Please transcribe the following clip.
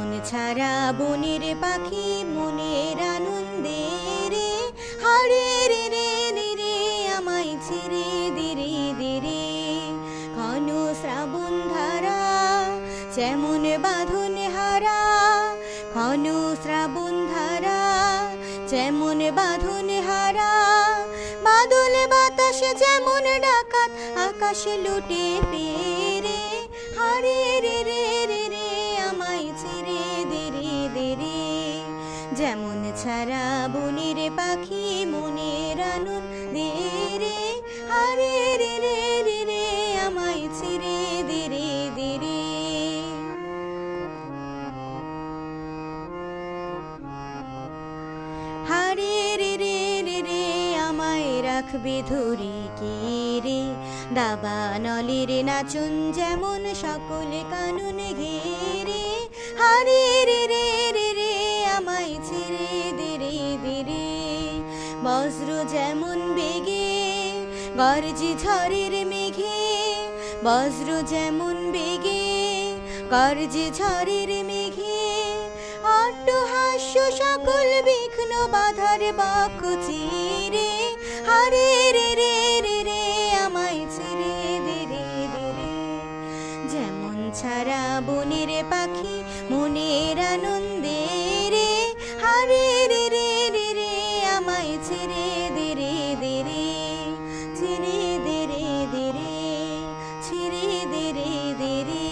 মন ছাড়া বনের পাখি মনের আনন্দে রে। হরে রে রে রে রে, আমায় ছেড়ে দিরে দিরে ঘন শ্রাবণ ধারা, যেমন বাঁধন হারা। ঘন শ্রাবণ ধারা, যেমন বাঁধন হারা। বাদল বাতাসে যেমন ডাকাত, আকাশে লুটে পেরে হরে রে রে রে যেমন ছাড়া বনের পাখি মনের আনন্দে রে হারে রে রে রে রে, আমায় ছেড়ে দে রে দে রে। হারে রে রে রে রে, আমায় রাখবে ধরি কে রে? দাবা নলের নাচন যেমন সকলে কানুন ঘেরে। হারে আমায় ছেড়ে দে রে দে রে। বজ্র যেমন বেগে, গর্জি ঝড়ের মেঘে। বজ্র যেমন বেগে, গর্জি ঝড়ের মেঘে। অট্টহাস্য সকল বিঘ্ন বাধার বাক্য চিরে। হারে রে রে রে রে, আমায় ছেড়ে দে রে দে রে। যেমন ছাড়া বনের পাখি মনের আনন্দে धीरे धीरे धीरे